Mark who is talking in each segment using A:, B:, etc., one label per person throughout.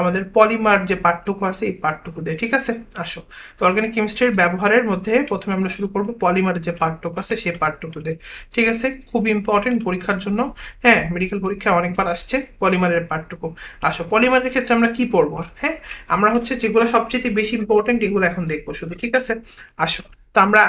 A: আমাদের পলিমার যে পার্টটুকু আছে, এই পার্টটুকু দিয়ে, ঠিক আছে? আসো। তো অর্গানিক কেমিস্ট্রির ব্যবহারের মধ্যে প্রথমে আমরা শুরু করব পলিমার যে পার্টটুকু আছে, সেই পার্টটুকু দিয়ে, ঠিক আছে? খুব ইম্পর্টেন্ট পরীক্ষার জন্য। হ্যাঁ মেডিকেল পরীক্ষা অনেকবার আসছে পলিমারের পার্টটুকু আসো পলিমারের ক্ষেত্রে আমরা কি পড়ব? হ্যাঁ আমরা হচ্ছে যেগুলো সবচেয়ে বেশি ইম্পর্টেন্ট এগুলো এখন দেখব শুধু, ঠিক আছে? আসো। তো আমরা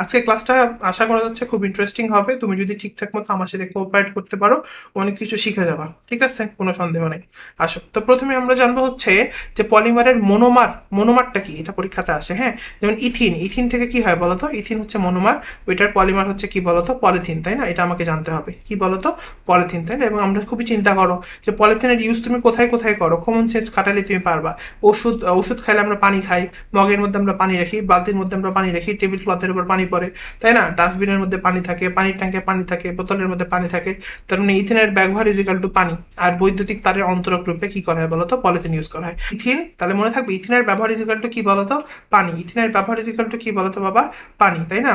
A: আজকে ক্লাসটা আশা করা যাচ্ছে খুব ইন্টারেস্টিং হবে। তুমি যদি ঠিকঠাক মতো আমার সাথে কোঅপারেট করতে পারো, অনেক কিছু শিখে যাবা। ঠিক আছে? কোনো সন্দেহ নেই। আসো। তো প্রথমে আমরা জানব হচ্ছে যে পলিমারের মনোমার, মনোমারটা কি? এটা পরীক্ষাতে আসে হ্যাঁ? যেমন ইথিন। ইথিন থেকে কি হয় বলতো? ইথিন হচ্ছে মনোমার। ওইটার পলিমার হচ্ছে কি বলতো? পলিথিন, তাই না? এটা আমাকে জানতে হবে। কি বলতো? পলিথিন, তাই না? এবং আমরা খুবই চিন্তা করো যে পলিথিনের ইউজ তুমি কোথায় কোথায় করো? কমন সেন্স খাটালে তুমি পারবা। ওষুধ ওষুধ খাইলে আমরা পানি খাই। মগের মধ্যে আমরা পানি রাখি, বালতির মধ্যে আমরা পানি রাখি টেবিল ক্লথের উপর পানি পড়ে, তাই না? ডাস্টবিনের মধ্যে পানি থাকে, পানির ট্যাঙ্কে পানি থাকে, বোতলের মধ্যে পানি থাকে, তার মানে ইথিনের ব্যবহার ইজিক্যাল টু পানি। আর বৈদ্যুতিক তারের অন্তরক রূপে কি করা হয় বলতো পলিথিন ইউজ করা হয়। ইথিন, তাহলে মনে থাকবে ইথিনের ব্যবহার ইজিক্যাল টু কি বলতো পানি। ইথিনের ব্যবহার ইজিক্যাল টু কি বলতো বাবা? পানি, তাই না?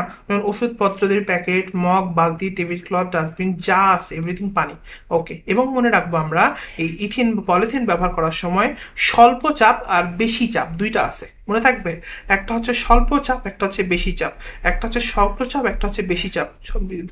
A: ওষুধপত্রদের প্যাকেট, মগ, বালতি, টেবিল ক্লথ, ডাস্টবিন, যা আছে, এভরিথিং পানি। ওকে, এবং মনে রাখব আমরা, এই ইথিন পলিথিন ব্যবহার করার সময় স্বল্প চাপ আর বেশি চাপ, দুইটা আছে। মনে থাকবে? একটা হচ্ছে স্বল্প চাপ, একটা হচ্ছে বেশি চাপ। একটা হচ্ছে স্বল্প চাপ, একটা হচ্ছে বেশি চাপ।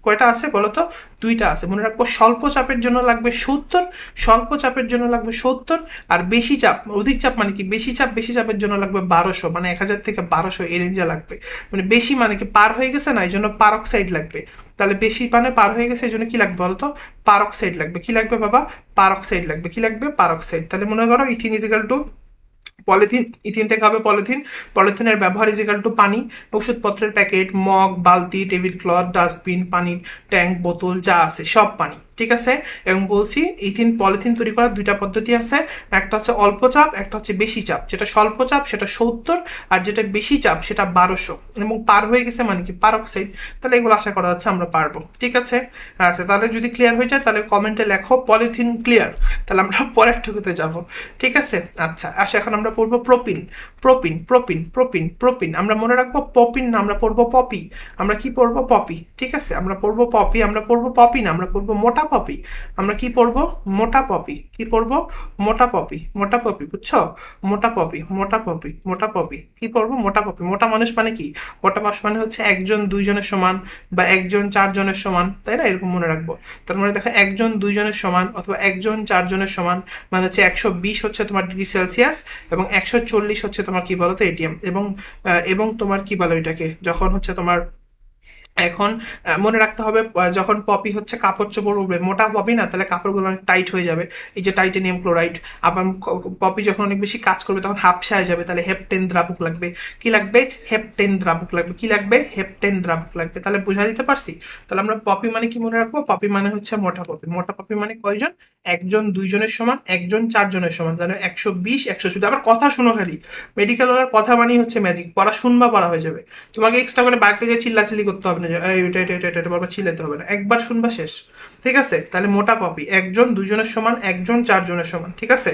A: কয়টা আছে বলো তো? দুইটা আছে। মনে রাখব স্বল্প চাপের জন্য লাগবে সত্তর, স্বল্প চাপের জন্য লাগবে সত্তর, আর বেশি চাপ, অধিক চাপ মানে কি? বেশি চাপ, বেশি চাপের জন্য লাগবে বারোশো মানে এক হাজার থেকে বারোশো এই রেঞ্জে লাগবে। মানে বেশি মানে কি? পার হয়ে গেছে না? এই জন্য পারক্সাইড লাগবে। তাহলে বেশি মানে পার হয়ে গেছে এই জন্য কি লাগবে বলতো? পারক্সাইড লাগবে। কি লাগবে বাবা? পারক্সাইড লাগবে। কি লাগবে? পারক্সাইড। তাহলে মনে করো ethene is equal to polythene, ethene থেকে হবে পলিথিন। পলিথিনের ব্যবহার ইজিক্যাল টু পানি, ওষুধপত্রের প্যাকেট, মগ, বালতি, টেবিল ক্লথ, ডাস্টবিন, পানির ট্যাঙ্ক, বোতল, যা আছে, সব পানি। ঠিক আছে? এবং বলছি, ইথিন পলিথিন তৈরি করার দুইটা পদ্ধতি আছে। একটা হচ্ছে অল্প চাপ, একটা হচ্ছে বেশি চাপ। যেটা স্বল্প চাপ, সেটা সত্তর, আর যেটা বেশি চাপ, সেটা বারোশো। এবং পার হয়ে গেছে মানে কি? পারক্সাইড তাহলে এগুলো আশা করা যাচ্ছে আমরা পারব। ঠিক আছে? আচ্ছা তাহলে যদি ক্লিয়ার হয়ে যায়, তাহলে কমেন্টে লেখো পলিথিন ক্লিয়ার তাহলে আমরা পরের টুকুতে যাব। ঠিক আছে? আচ্ছা আচ্ছা এখন আমরা পড়ব propene propene propene propene propene আমরা মনে রাখব পপিন না, আমরা পড়ব পপি আমরা কি পড়ব পপি ঠিক আছে? আমরা পড়ব পপি আমরা পড়ব পপি না, আমরা পড়ব মোটা পপি আমরা কি পড়ব? মোটা পপি কি পড়ব? মোটা পপি মোটা পপি বুঝছ? মোটা পপি মোটা পপি মোটা পপি কি পড়ব? মোটা পপি মোটা মানুষ মানে কি? মোটা মানুষ মানে হচ্ছে একজন, দুইজনের সমান বা একজন, চারজনের সমান, তাই না? এরকম মনে রাখব। তার মানে দেখো, একজন, দুইজনের সমান অথবা একজন, চারজনের সমান মানে হচ্ছে একশো বিশ হচ্ছে তোমার ডিগ্রি সেলসিয়াস এবং একশো চল্লিশ হচ্ছে তোমার কি বলো তো এটিএম এবং এবং তোমার কি বলো এটাকে যখন হচ্ছে তোমার এখন মনে রাখতে হবে যখন পপি হচ্ছে কাপড় চোপড় উঠবে মোটা পপি না, তাহলে কাপড়গুলো অনেক টাইট হয়ে যাবে। এই যে টাইটেনিয়াম ক্লোরাইড আবার পপি যখন অনেক বেশি কাজ করবে, তখন হাফসায় যাবে, তাহলে হেপটেন দ্রাবক লাগবে। কি লাগবে? হেপটেন দ্রাবক লাগবে। কি লাগবে? হেপটেন দ্রাবক লাগবে। তাহলে বোঝা দিতে পারছি? তাহলে আমরা পপি মানে কি মনে রাখব? পপি মানে হচ্ছে মোটা পপি। মোটা পপি মানে কয়জন? একজন, দুইজনের সমান, একজন, চারজনের সমান। তাহলে একশো বিশ, একশো শুধু আবার কথা শুনো খালি। মেডিকেল ওয়ালার কথা মানেই হচ্ছে ম্যাজিক পড়া শুনবা, পড়া হয়ে যাবে। তোমাকে এক্সট্রা করে বাড়িতে গিয়ে চিল্লাচিল্লি করতে হবে না যে এই এটা এটা এটা এটা বারবার চিল্লাতে হবে না। একবার শুনবা শেষ। ঠিক আছে? তাহলে মোটা পপি। একজন, দুজনের সমান, একজন, চারজনের সমান, ঠিক আছে?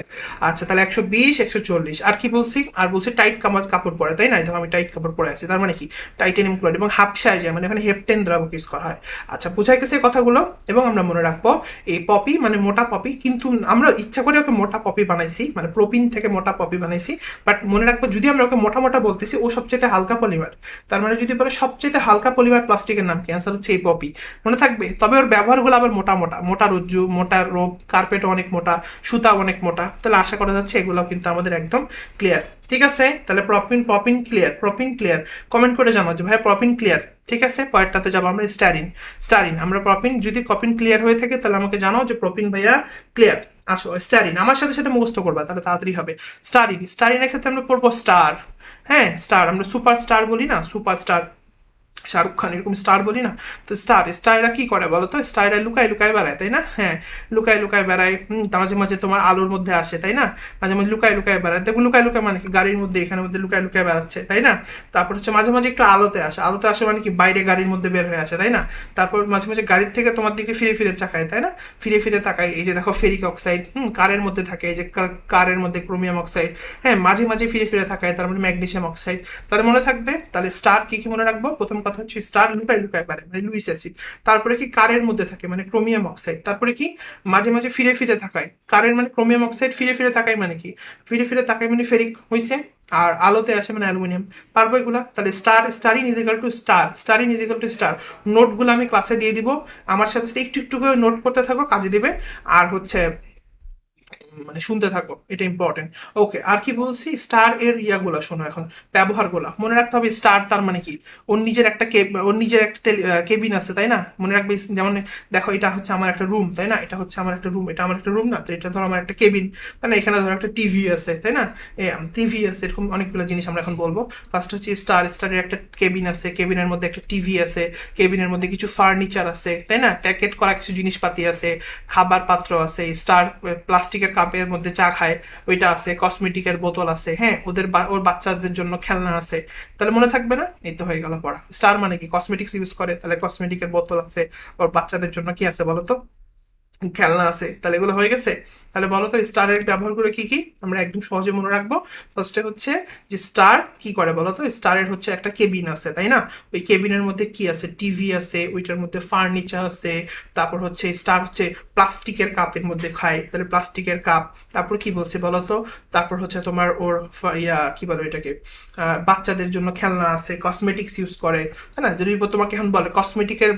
A: আচ্ছা তাহলে একশো বিশ, একশো চল্লিশ। আর কি বলছি? আর বলছি টাইট কাপড় কাপড় পরে, তাই না? আমি টাইট কাপড় পরে আছি, তার মানে কি? টাইটেনিয়াম ক্লোরাইড এবং হাফসায় যায় মানে এখানে হেপটেন দ্রাবক ইউজ করা হয়। আচ্ছা বুঝাই গেছে কথাগুলো, এবং আমরা মনে রাখব, এই পপি মানে মোটা পপি কিন্তু আমরা ইচ্ছা করে ওকে মোটা পপি বানাইছি মানে প্রোপিন থেকে মোটা পপি বানাইছি বাট মনে রাখব, যদি আমরা ওকে মোটা মোটা বলতেছি, ও সবচেয়ে হালকা পলিমার তার মানে যদি বলে সবচেয়ে হালকা পলিমার প্লাস্টিকের নাম কি? অ্যান্সার হচ্ছে এই পপি মনে থাকবে? তবে ওর ব্যবহারগুলো আবার মোটা মোটা মোটা রজ্জু, মোটা রোপ কার্পেট অনেক মোটা, সুতা অনেক মোটা। তাহলে আশা করা যাচ্ছে এগুলো কিন্তু আমাদের একদম ক্লিয়ার ঠিক আছে? তাহলে প্রপিন পপিন ক্লিয়ার প্রপিন ক্লিয়ার কমেন্ট করে জানাও যে ভাই প্রপিন ক্লিয়ার ঠিক আছে? পরেরটাতে যাব আমরা স্টারিন স্টারিন আমরা প্রপিন যদি প্রপিন ক্লিয়ার হয়ে থাকে তাহলে আমাকে জানাও যে প্রপিন ভাইয়া ক্লিয়ার আসো স্টারিন আমার সাথে সাথে মুখস্থ করবা, তাহলে তাড়াতাড়ি হবে। স্টারিন স্টারিনের ক্ষেত্রে আমরা পড়ব স্টার হ্যাঁ? স্টার আমরা সুপার স্টার বলি না? সুপার স্টার শাহরুখ খান, এরকম স্টার বলি না? তো স্টার স্টাররা কি করে বলো তো স্টাররা লুকায় লুকায় বেড়ায়, তাই না? হ্যাঁ লুকায় লুকায় বেড়ায় মাঝে মাঝে তোমার আলোর মধ্যে আসে, তাই না? মাঝে মাঝে লুকায় লুকায় বেড়ায়। দেখো লুকায় লুকায় মানে কি? গাড়ির মধ্যে, এখানের মধ্যে লুকায় লুকায় বেড়াচ্ছে, তাই না? তারপর হচ্ছে মাঝে মাঝে একটু আলোতে আসে। আলোতে আসে মানে কি? বাইরে গাড়ির মধ্যে বের হয়ে আসে, তাই না? তারপর মাঝে মাঝে গাড়ির থেকে তোমার দিকে ফিরে ফিরে চাকায় তাই না? ফিরে ফিরে তাকায়। এই যে দেখো ফেরিক অক্সাইড, হুম, কারের মধ্যে থাকে। এই যে কার- কারের মধ্যে ক্রোমিয়াম অক্সাইড হ্যাঁ মাঝে মাঝে ফিরে ফিরে তাকায়। তারপরে ম্যাগনেসিয়াম অক্সাইড। তাহলে মনে থাকবে, তাহলে স্টার কি কি মনে রাখব? প্রথম কথা কথা হচ্ছে স্টার লুকায় লুকায় পারে মানে লুইস অ্যাসিড তারপরে কি কারের মধ্যে থাকে মানে ক্রোমিয়াম অক্সাইড তারপরে কি মাঝে মাঝে ফিরে ফিরে থাকায় কারের মানে ক্রোমিয়াম অক্সাইড ফিরে ফিরে থাকায় মানে কি? ফিরে ফিরে থাকায় মানে ফেরিক হইছে, আর আলোতে আসে মানে অ্যালুমিনিয়াম পারব এগুলা? তাহলে star styrene is equal to star styrene is equal to star নোটগুলো আমি ক্লাসে দিয়ে দিব। আমার সাথে সাথে একটু একটু করে নোট করতে থাকো, কাজে দিবে। আর হচ্ছে মানে শুনতে থাকো এটা ইম্পর্টেন্ট ওকে আর কি বলছি? স্টার এর ইয়াগুলো শোনো এখন ব্যবহার ব্যবহারগুলো। মনে রাখতে হবে স্টার তার মানে কি? ওর নিজের একটা ওর নিজের একটা কেবিন আছে, তাই না? মনে রাখবে, যেমন দেখো, এটা হচ্ছে আমার একটা রুম তাই না? এটা হচ্ছে আমার একটা রুম এটা আমার একটা রুম না? তো এটা ধরো আমার একটা কেবিন তাই না? এখানে ধরো একটা টিভি আছে, তাই না? টিভি আছে, এরকম অনেকগুলো জিনিস আমরা এখন বলব। ফার্স্ট হচ্ছে স্টার স্টারের একটা কেবিন আছে কেবিনের মধ্যে একটা টিভি আছে কেবিনের মধ্যে কিছু ফার্নিচার আছে, তাই না? প্যাকেট করা কিছু জিনিসপাতি আছে, খাবার পাত্র আছে স্টার প্লাস্টিকের কাপের মধ্যে চা খায়, ওইটা আছে কসমেটিকের বোতল আছে হ্যাঁ ওদের ওর বাচ্চাদের জন্য খেলনা আছে। তাহলে মনে থাকবে না? এই তো হয়ে গেল পড়া। স্টার মানে কি? কসমেটিক্স ইউজ করে, তাহলে কসমেটিকের বোতল আছে, ওর বাচ্চাদের জন্য কি আছে বলো তো? খেলনা আছে। তাহলে এগুলো হয়ে গেছে? তাহলে বলো তো স্টারের ব্যবহার করে কি কি? আমরা একদম সহজে মনে রাখব। ফার্স্টে হচ্ছে যে স্টার কি করে বলো তো? স্টারের হচ্ছে একটা কেবিন আছে, তাই না? ওই কেবিনের মধ্যে কি আছে? টিভি আছে, ওইটার মধ্যে ফার্নিচার আছে, তারপর হচ্ছে স্টার হচ্ছে প্লাস্টিকের কাপের মধ্যে খায়। তাহলে প্লাস্টিকের কাপ তারপর কি বলছে বলো তো? তারপর হচ্ছে তোমার ওর ইয়া, কি বলো এটাকে বাচ্চাদের জন্য খেলনা আছে কসমেটিক্স ইউজ করে, তাই না? যদি তোমাকে এখন বলে কসমেটিকের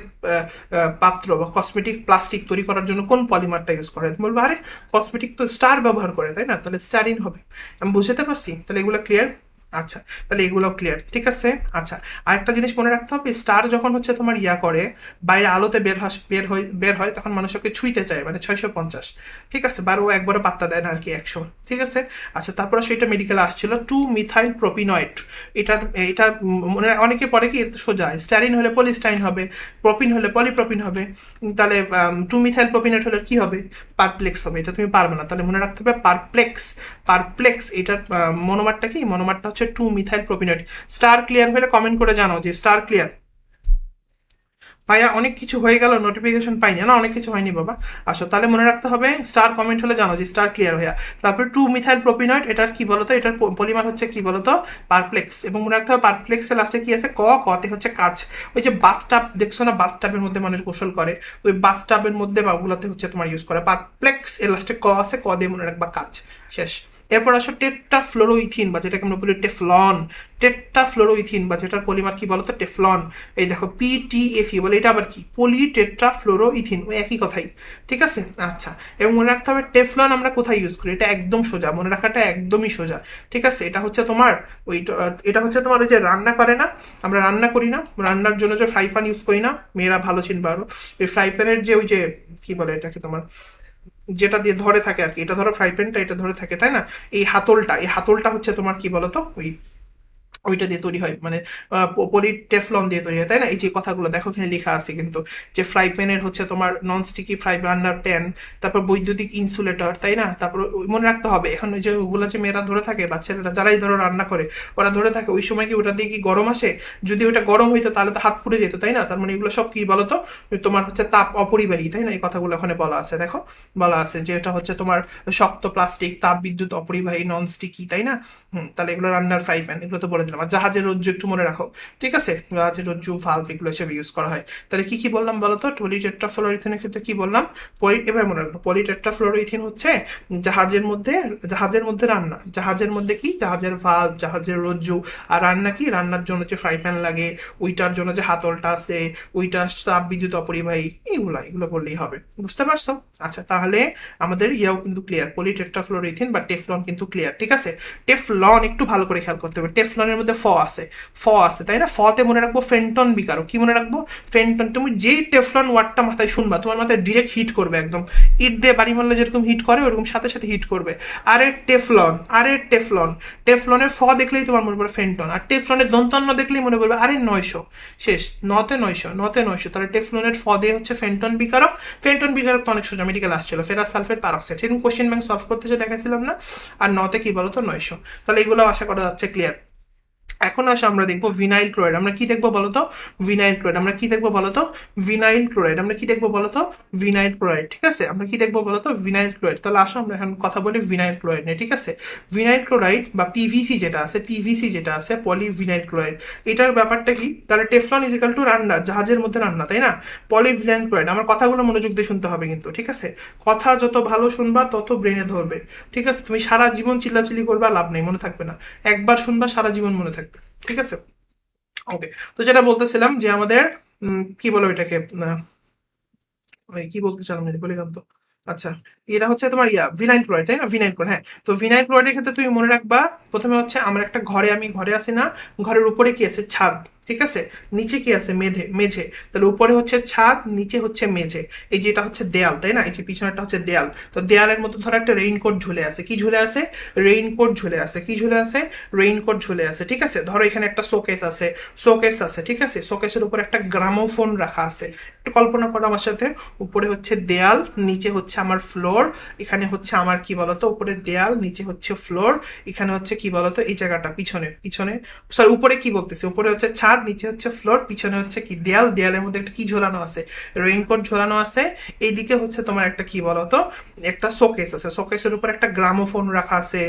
A: পাত্র বা কসমেটিক প্লাস্টিক তৈরি করার জন্য কোন পলিমারটা ইউজ করে তুমি বলব, আরে কসমেটিক তো স্টার ব্যবহার করে, তাই না? তাহলে স্টারিন হবে। আমি বুঝতে পারছি? তাহলে এগুলো ক্লিয়ার আচ্ছা তাহলে এগুলো ক্লিয়ার ঠিক আছে? আচ্ছা আরেকটা জিনিস মনে রাখতে হবে স্টার যখন হচ্ছে তোমার ইয়া করে, বাইরে আলোতে বের হয় বের হয় বের হয়, তখন মানুষ ওকে ছুঁইতে চায় মানে ছয়শো পঞ্চাশ, ঠিক আছে? বার একবারও পাত্তা দেয় না আর কি, একশো, ঠিক আছে? আচ্ছা তারপরে সেটা মেডিকেলে আসছিল টু মিথাইল প্রোপিনয়েড এটার, এটা মনে, অনেকে পরে কি সোজা স্ট্যারিন হলে পলিস্টাইন হবে প্রোপিন হলে পলিপ্রোপিন হবে তাহলে টু মিথাইল প্রোপিনেট হলে কি হবে? পারপ্লেক্স হবে, এটা তুমি পারবে না, তাহলে মনে রাখতে হবে পারপ্লেক্স পারপ্লেক্স এটার মনোমারটা কি? মনোমারটা হচ্ছে two methyl propenoate star clear হলে কমেন্ট করে জানাও যে স্টার ক্লিয়ার ভাইয়া, অনেক কিছু হয়ে গেল নোটিফিকেশন পাইনি। না, অনেক কিছু হয়নি বাবা। আসো, তাহলে মনে রাখতে হবে স্টার কমেন্ট হলে জানো যে স্টার ক্লিয়ার হয়ে তারপরে টু মিথাইল প্রোপিনয়েড এটার কি বলতো? এটার পলিমার হচ্ছে কি বলতো? পারপ্লেক্স এবং মনে রাখতে হবে পারপ্লেক্সের লাস্টে কি আছে? ক কতে হচ্ছে কাজ। ওই যে বাথটাব দেখছ না বাথটাবের মধ্যে মানুষ গোসল করে? ওই বাথটাবের মধ্যে বা ওগুলোতে হচ্ছে তোমার ইউজ করে। পারপ্লেক্স এর লাস্টে ক আছে, ক দিয়ে মনে রাখবা কাজ। শেষ। এরপর আসো টেট্টা ফ্লোরোইথিন বা যেটাকে আমরা বলি টেফলন। টেট্টা ফ্লোরোইথিন বা যেটার পলিমার কি বলতো? টেফলন। এই দেখো পিটিএফই বলে, এটা আবার কি? পলি টেট্রা ফ্লোরোইথিন ওই একই কথাই। ঠিক আছে? আচ্ছা এবং মনে রাখতে হবে, টেফলন আমরা কোথায় ইউজ করি? এটা একদম সোজা, মনে রাখাটা একদমই সোজা। ঠিক আছে? এটা হচ্ছে তোমার, ওই এটা হচ্ছে তোমার ওই যে রান্না করে না? আমরা রান্না করি না? রান্নার জন্য যে ফ্রাই প্যান ইউজ করি না? মেয়েরা ভালো চিনবে আরও। ওই ফ্রাই প্যানের যে ওই যে, কি বলে এটাকে তোমার? যেটা দিয়ে ধরে থাকে আর কি। এটা ধরো ফ্রাই প্যানটা এটা ধরে থাকে, তাই না? এই হাতলটা এই হাতলটা হচ্ছে তোমার কি বলতো? ওই ওইটা দিয়ে তৈরি হয়। মানে পলি টেফলন দিয়ে তৈরি হয়, তাই না? এই যে কথাগুলো দেখো, এখানে লেখা আছে কিন্তু যে ফ্রাই প্যানের হচ্ছে তোমার নন স্টিকি ফ্রাই রান্নার প্যান তারপর বৈদ্যুতিক ইনসুলেটর তাই না? তারপর মনে রাখতে হবে, এখন ওই যে ওগুলো যে মেয়েরা ধরে থাকে বা ছেলেরা যারাই ধরো রান্না করে, ওরা ধরে থাকে, ওই সময় কি ওটা দিয়ে কি গরম আসে? যদি ওটা গরম হইতো, তাহলে তো হাত পুড়ে যেত, তাই না? তার মানে এগুলো সব কি বলতো? তোমার হচ্ছে তাপ অপরিবাহী, তাই না? এই কথাগুলো ওখানে বলা আছে, দেখো। বলা আছে যে এটা হচ্ছে তোমার শক্ত প্লাস্টিক তাপ বিদ্যুৎ অপরিবাহী নন স্টিকি তাই না? হুম, তাহলে এগুলো রান্নার ফ্রাই প্যান এগুলো তো বলে আর জাহাজের রজ্জু একটু মনে রাখো। ঠিক আছে? জাহাজের রজ্জু ভাল্ব এগুলো হিসেবে ইউজ করা হয়। তাহলে কি কি বললাম বলো তো পলিটেট্রাফ্লোরিথিনের ক্ষেত্রে কি বললাম? পলি এবার মনে রাখব পলিটেট্রাফ্লোরিথিন হচ্ছে জাহাজের মধ্যে জাহাজের মধ্যে রান্না। জাহাজের মধ্যে কি? জাহাজের ভাল্ব জাহাজের রজ্জু। আর রান্না কি? রান্নার জন্য যে ফ্রাই প্যান লাগে, ওইটার জন্য যে হাতলটা আছে, ওইটা তাপ বিদ্যুৎ অপরিবাহী, এইগুলা, এগুলো বললেই হবে। বুঝতে পারছ? আচ্ছা তাহলে আমাদের ইয়াও কিন্তু ক্লিয়ার পলিটেট্রাফ্লোরিথিন বা টেফলন কিন্তু ক্লিয়ার ঠিক আছে? টেফলন একটু ভালো করে খেয়াল করতে হবে। টেফলনের মধ্যে ফ আছে ফ আছে তাই না? ফতে মনে রাখব ফেন্টন বিকারক। কি মনে রাখব? ফেন্টন তুমি যেই টেফলন ওয়ার্ডটা মাথায় শুনবা, তোমার মাথায় ডিরেক্ট হিট করবে একদম। ইট দিয়ে বাড়ি মারলে যেরকম হিট করে, ওরকম সাথে সাথে হিট করবে। আরে টেফলন আরে টেফলন টেফলনের ফ দেখলেই তোমার মনে পড়বে ফেন্টন আর টেফলনের দন্তান্ন দেখলেই মনে পড়বে, আরে নয়শো। শেষ নতে নয়শো নতে নয়শো। তাহলে টেফলনের ফ দিয়ে হচ্ছে ফেন্টন বিকারক। ফেন্টন বিকারক তো অনেক সোজা মেডিকেল আসছিল। ফেরাস সালফেট পারক্সাইড সেদিন কোশ্চেন ব্যাংক সলভ করতে দেখাছিলাম না? আর নতে কি বলতো? নয়শো। তাহলে এগুলো আশা করা যাচ্ছে ক্লিয়ার এখন আসো আমরা দেখব ভিনাইল ক্লোরাইড আমরা কি দেখব বলতো? ভিনাইল ক্লোরাইড আমরা কি দেখব বলতো? ভিনাইল ক্লোরাইড আমরা কি দেখব বলতো? ভিনাইল ক্লোরাইড ঠিক আছে? আমরা কি দেখব বলতো? ভিনাইল ক্লোরাইড তাহলে আসো আমরা এখন কথা বলি ভিনাইল ক্লোরাইড নিয়ে, ঠিক আছে? ভিনাইল ক্লোরাইড বা পিভিসি যেটা আছে পিভিসি যেটা আছে পলি ভিনাইল ক্লোরাইড এটার ব্যাপারটা কি? তাহলে টেফলন ইজিক্যাল টু রান্নার জাহাজের মধ্যে রান্না তাই না? পলি ভিনাইল ক্লোরাইড আমার কথাগুলো মনোযোগ দিয়ে শুনতে হবে কিন্তু, ঠিক আছে? কথা যত ভালো শুনবা, তত ব্রেনে ধরবে, ঠিক আছে? তুমি সারা জীবন চিল্লাচিল্লি করবা, লাভ নেই, মনে থাকবে না। একবার শুনবা, সারা জীবন মনে থাকবে। ঠিক আছে? ওকে তো যেটা বলতেছিলাম যে আমাদের কি বলো এটাকে কি বলতে চালাম বলিলাম তো। আচ্ছা এটা হচ্ছে তোমার ইয়া ভিনাইল ক্লোরাইড তাই না? ভিনাইল ক্লোরাইড হ্যাঁ। তো ভিনাইল ক্লোরাইডের ক্ষেত্রে তুমি মনে রাখবা, প্রথমে হচ্ছে আমার একটা ঘরে, আমি ঘরে আসি না, ঘরের উপরে কি আছে? ছাদ। ঠিক আছে? নিচে কি আছে? মেঝে মেঝে। তাহলে উপরে হচ্ছে ছাদ, নিচে হচ্ছে মেঝে। এই যে এটা হচ্ছে দেয়াল, তাই না? এই যে পিছনেরটা হচ্ছে দেয়াল। তো দেয়ালের মধ্যে ধরো একটা রেইনকোট ঝুলে আছে। কি ঝুলে আছে? রেইনকোট ঝুলে আছে। কি ঝুলে আছে? রেইনকোট ঝুলে আছে। ঠিক আছে? ধরো এখানে একটা শোকেস আছে। শোকেস আছে, ঠিক আছে? শোকেসের উপর একটা গ্রামোফোন রাখা আছে। একটু কল্পনা করো আমার সাথে। উপরে হচ্ছে দেয়াল, নিচে হচ্ছে আমার ফ্লোর এখানে হচ্ছে আমার কি বলতো? উপরে দেয়াল, নিচে হচ্ছে ফ্লোর এখানে হচ্ছে কি বলতো? এই জায়গাটা, পিছনে পিছনে। সরি উপরে কি বলতেছে? উপরে হচ্ছে ছাদ নিচে হচ্ছে ফ্লোর পিছনে হচ্ছে কি, দেয়াল, দেয়ালের মধ্যে একটা কি ঝোলানো আছে? রেইনকোট ঝোলানো আছে। এইদিকে হচ্ছে তোমার একটা কি বলতো? একটা শোকেস আছে। শোকেসের উপর একটা গ্রামোফোন রাখা আছে।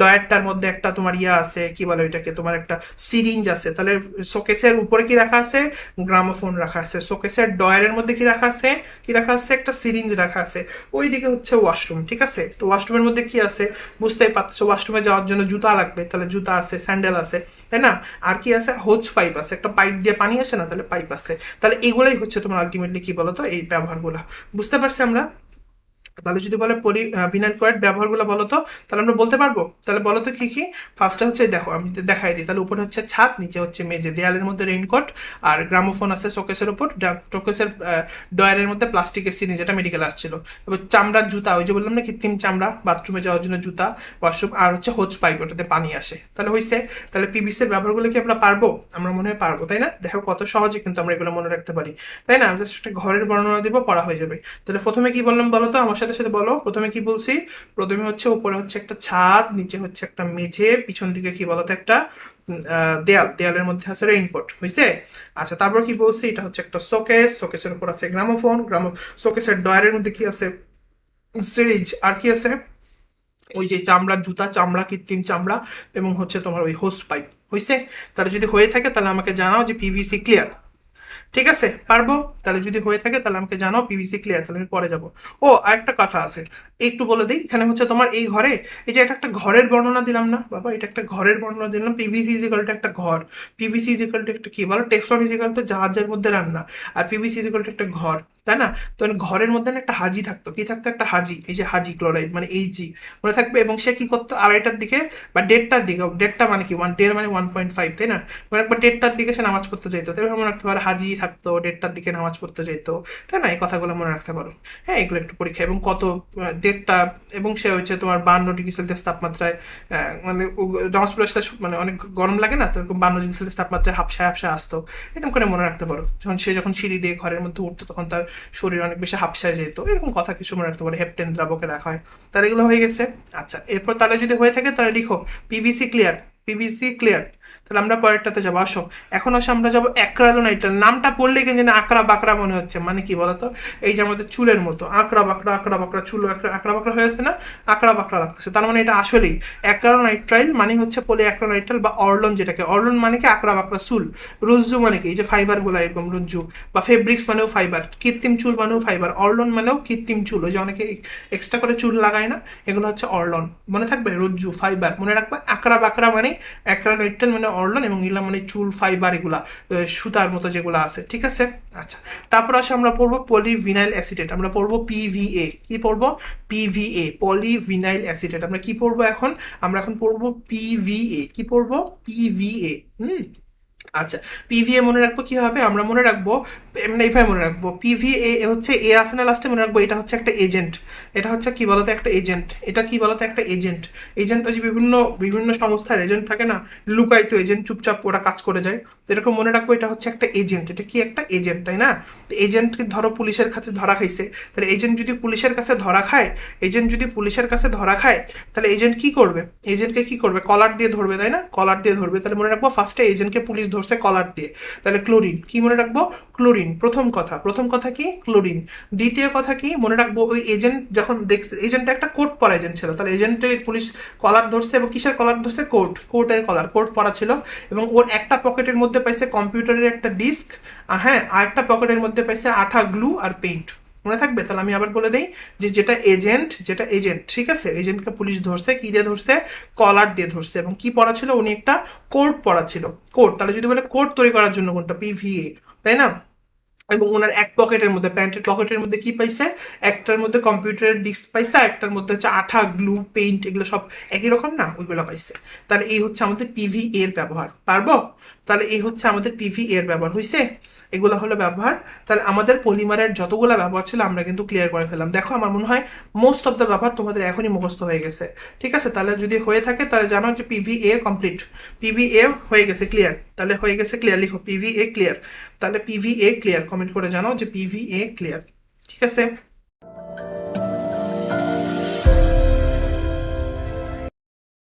A: ডয়ারটার মধ্যে একটা তোমার ইয়া আছে, কি বলে ওইটাকে? তোমার একটা সিরিঞ্জ আছে। তাহলে শোকেসের উপরে কি রাখা আছে? গ্রামোফোন রাখা আছে। শোকেসের ডয়ারের মধ্যে কি রাখা আছে? কি রাখা আছে? একটা সিরিঞ্জ রাখা আছে। ওইদিকে হচ্ছে ওয়াশরুম ঠিক আছে? তো ওয়াশরুমের মধ্যে কি আছে? বুঝতেই পারছ ওয়াশরুমে যাওয়ার জন্য জুতা লাগবে। তাহলে জুতা আছে স্যান্ডেল আছে। তাই না? আর কি আছে? হোজ পাইপ আছে। একটা পাইপ দিয়ে পানি আসে না, তাহলে পাইপ আছে। তাহলে এগুলোই হচ্ছে তোমার আলটিমেটলি কি বলতো? এই ব্যবহারগুলো। বুঝতে পারছি আমরা? তাহলে যদি বলে পলি ভিনাইল ক্লোরাইড ব্যবহারগুলো বলো তো, তাহলে আমরা বলতে পারব? তাহলে বলো তো কি কি? ফার্স্টে হচ্ছে, দেখো, আমি দেখাই দিই, তাহলে উপরে হচ্ছে ছাদ, নিচে হচ্ছে মেঝে, দেয়ালের মধ্যে রেইনকোট আর গ্রামোফোন আছে শোকেসের উপর শোকেসের ডয়ারের মধ্যে প্লাস্টিকের সিনি যেটা মেডিকেল আসছিল। এবার চামড়ার জুতা, ওই যে বললাম না কৃত্রিম চামড়া বাথরুমে যাওয়ার জন্য জুতা ওয়াশরুম আর হচ্ছে হোচ পাইপ ওটাতে পানি আসে। তাহলে হয়েছে তাহলে পিভিসির ব্যবহারগুলো কি আমরা পারব? আমরা মনে হয় পারব, তাই না? দেখো, কত সহজে কিন্তু আমরা এগুলো মনে রাখতে পারি। তাই না? জাস্ট একটা ঘরের বর্ণনা দিব, পড়া হয়ে যাবে। তাহলে প্রথমে কি বললাম বলো তো? আমার সাথে সাথে বলো। প্রথমে কি বলছি? প্রথমে হচ্ছে উপরে হচ্ছে একটা ছাদ, নিচে হচ্ছে একটা মেঝে, পিছন দিকে কি বলতো একটা দেয়াল। দেয়ালের মধ্যে আছে রেইনকোট হয়েছে আচ্ছা তারপর কি বলছি? এটা হচ্ছে একটা শোকেস। শোকেসের উপর আছে গ্রামোফোন। গ্রামো, শোকেসের ডয়ারের মধ্যে কি আছে? সিরিজ। আর কি আছে? ওই যে চামড়ার জুতা, চামড়া, কৃত্রিম চামড়া এবং হচ্ছে তোমার ওই হোস পাইপ হয়েছে তাহলে যদি হয়ে থাকে তাহলে আমাকে জানাও যে পিভিসি ক্লিয়ার ঠিক আছে, পারব? তাহলে যদি হয়ে থাকে, তাহলে আমাকে জানাও পিভিসি ক্লিয়ার তাহলে আমি পরে যাব। ও, আরেকটা কথা আছে, একটু বলে দিই, এখানে হচ্ছে তোমার এই ঘরে, এই যে এটা একটা ঘরের বর্ণনা দিলাম না? বাবা, এটা একটা ঘরের বর্ণনা দিলাম পিভিসি ইজিকাল টু একটা ঘর। পিভিসি ইজিকাল টু একটা কি বলো? টেক্সট ইজিকাল টু জাহাজের মধ্যে রান্না। আর পিভিসি ইজিকাল টু একটা ঘর। তাই না? তো ঘরের মধ্যে একটা হাজি থাকতো। কি থাকতো? একটা হাজি। এই যে হাজি, ক্লোরাইড মানে এই জি। মনে থাকবে? এবং সে কি করতো? আড়াইটার দিকে বা দেড়টার দিকে, দেড়টা মানে কি? ওয়ান দেড় মানে ওয়ান পয়েন্ট ফাইভ তাই না? মনে রাখবে দেড়টার দিকে সে নামাজ পড়তে যেত তাই মনে রাখতে পারো, হাজি থাকতো, দেড়টার দিকে নামাজ পড়তে যেত তাই না? এই কথাগুলো মনে রাখতে পারো। হ্যাঁ এগুলো একটু পরীক্ষা। এবং কত দেড়টা এবং সে হচ্ছে তোমার বান্ন ডিগ্রি সেলসিয়াস তাপমাত্রায় মানে নামাজ পড়ে মানে অনেক গরম লাগে না? তো এরকম বান্ন ডিগ্রি সেলসিয়াস তাপমাত্রায় হাফসায় হাফসায় আসতো। এরকম করে মনে রাখতে পারো। যখন সে যখন সিঁড়ি দিয়ে ঘরের মধ্যে উঠতো, তখন তার শরীর অনেক বেশি হাফসায় যেত এরকম কথা কিছু মনে রাখতে পারে হেপটেন দ্রাবকে রাখা হয়। তাহলে এগুলো হয়ে গেছে। আচ্ছা এরপর তাহলে যদি হয়ে থাকে তাহলে লিখো পিভিসি ক্লিয়ার পিভিসি ক্লিয়ার তাহলে আমরা পরেরটাতে যাব, আসো। এখন আসো, আমরা যাব অ্যাক্রালোনাইটার নামটা পড়লে কিন্তু আকড়া বাকড়া মনে হচ্ছে। মানে কি বলতো? এই যে আমাদের চুলের মতো। আঁকড়া বাঁকড়া, আঁকড়া বাকড়া, চুল আঁকড়া বাঁকড়া হয়েছে না? আঁকড়া বাঁকড়া লাগতেছে। তার মানে এটা আসলেই অ্যাক্রালোনাইট্রাইল মানে হচ্ছে পলি অ্যাক্রালোনাইট্রাইল বা অর্লন যেটাকে। অর্লন মানে কি? আঁকড়া বাঁকড়া চুল। রজ্জু মানে কি? এই যে ফাইবারগুলো এরকম, রজ্জু। বা ফেব্রিক্স মানেও ফাইবার কৃত্রিম চুল মানেও ফাইবার অর্লন মানেও কৃত্রিম চুল। ওই যে অনেকে এক্সট্রা করে চুল লাগায় না? এগুলো হচ্ছে অর্লন মনে থাকবে? রজ্জু ফাইবার মনে রাখবে? আঁকড়া বাকড়া মানে অ্যাক্রালোনাইট্রাইল মানে অর্লন এবং ইলা মানে চুল ফাইবার এগুলা সুতার মতো যেগুলো আছে, ঠিক আছে? আচ্ছা তারপর আসে আমরা পড়ব পলিভিনাইল অ্যাসিডেট আমরা পড়ব পিভিএ কি পড়ব? পিভিএ পলিভিনাইল অ্যাসিডেট আমরা কি পড়ব এখন? আমরা এখন পড়ব পিভিএ কি পড়ব? পিভিএ হুম? আচ্ছা পিভিএ মনে রাখব কি হবে? আমরা মনে রাখব এমনি এইভাবে মনে রাখব পিভিএ হচ্ছে এ আসে না লাস্টে মনে রাখব, এটা হচ্ছে একটা এজেন্ট এটা হচ্ছে কি বলতো, একটা এজেন্ট এটা কি বলতো, একটা এজেন্ট এজেন্ট যে বিভিন্ন বিভিন্ন সংস্থার এজেন্ট থাকে না, লুকায়িত এজেন্ট চুপচাপ ওরা কাজ করে যায়। এরকম মনে রাখব, এটা হচ্ছে একটা এজেন্ট এটা কি একটা এজেন্ট তাই না? এজেন্ট ধরো পুলিশের কাছে ধরা খাইছে। তাহলে এজেন্ট যদি পুলিশের কাছে ধরা খায় এজেন্ট যদি পুলিশের কাছে ধরা খায়, তাহলে এজেন্ট কি করবে? এজেন্টকে কি করবে? কলার দিয়ে ধরবে, তাই না? কলার দিয়ে ধরবে। তাহলে মনে রাখব ফার্স্টে এজেন্টকে পুলিশ ধরছে কলার দিয়ে। তাহলে ক্লোরিন, কি মনে রাখব? ক্লোরিন, প্রথম কথা। প্রথম কথা কি? ক্লোরিন। দ্বিতীয় কথা কি? মনে রাখব ওই এজেন্ট যখন দেখছে এজেন্টটা একটা কোট পরা এজেন্ট ছিল। তাহলে এজেন্টের পুলিশ কলার ধরছে এবং কিসের কলার ধরছে? কোর্ট কোর্টের কলার কোর্ট পরা ছিল। এবং ওর একটা পকেটের মধ্যে পাইছে কম্পিউটারের একটা ডিস্ক হ্যাঁ আর একটা পকেটের মধ্যে পাইছে আঠা গ্লু আর পেইন্ট মনে থাকবে? তাহলে আমি আবার বলে দিই যে যেটা এজেন্ট যেটা এজেন্ট ঠিক আছে? এজেন্টকে পুলিশ ধরছে, কি দিয়ে ধরছে? কলার দিয়ে ধরছে। এবং কি পড়া ছিল? উনি একটা কোর্ট পড়া ছিল। কোর্ট তাহলে যদি বলে কোর্ট তৈরি করার জন্য কোনটা? পিভিএ তাই না? এবং ওনার এক পকেটের মধ্যে প্যান্টের পকেটের মধ্যে কি পাইছে? একটার মধ্যে কম্পিউটারের ডিস্ক পাইছে একটার মধ্যে হচ্ছে আঠা গ্লু পেইন্ট এগুলো সব একই রকম না? ওইগুলো পাইছে। তাহলে এই হচ্ছে আমাদের পিভি এর ব্যবহার। পারব? তাহলে এই হচ্ছে আমাদের পিভি এর ব্যবহার হয়েছে এগুলো হলো ব্যবহার। তাহলে আমাদের পলিমারের যতগুলো ব্যবহার ছিল, আমরা কিন্তু ক্লিয়ার করে ফেলাম দেখো, আমার মনে হয় মোস্ট অফ দ্য ব্যবহার তোমাদের এখনই মুখস্থ হয়ে গেছে। ঠিক আছে? তাহলে যদি হয়ে থাকে, তাহলে জানো যে PV A complete PV A হয়ে গেছে ক্লিয়ার তাহলে হয়ে গেছে ক্লিয়ার লিখো পিভি এ ক্লিয়ার তাহলে পিভি এ ক্লিয়ার কমেন্ট করে জানাও যে পিভি এ ক্লিয়ার ঠিক আছে?